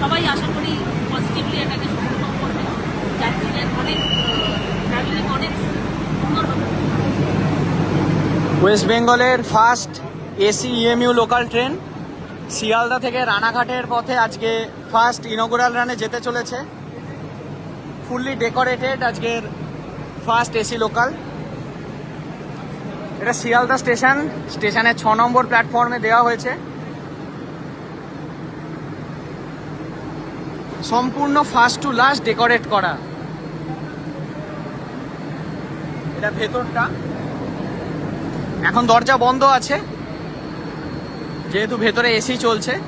সবাই আশা করি পজিটিভলি এটাকে করবে। যাত্রীদের অনেক অনেক সুন্দর ওয়েস্ট বেঙ্গলের first AC EMU local train Sealdah থেকে রানাঘাটের পথে আজকে ফার্স্ট ইনগুরাল রানে যেতে চলেছে। ফুললি ডেকোরেটেড আজকের ফার্স্ট এসি লোকাল এটা শিয়ালদা স্টেশন স্টেশনের ছ নম্বর প্ল্যাটফর্মে দেওয়া হয়েছে। সম্পূর্ণ ফার্স্ট টু লাস্ট ডেকোরেট করা। এটা ভেতরটা। এখন দরজা বন্ধ আছে। যেহেতু ভেতরে এসি চলছে।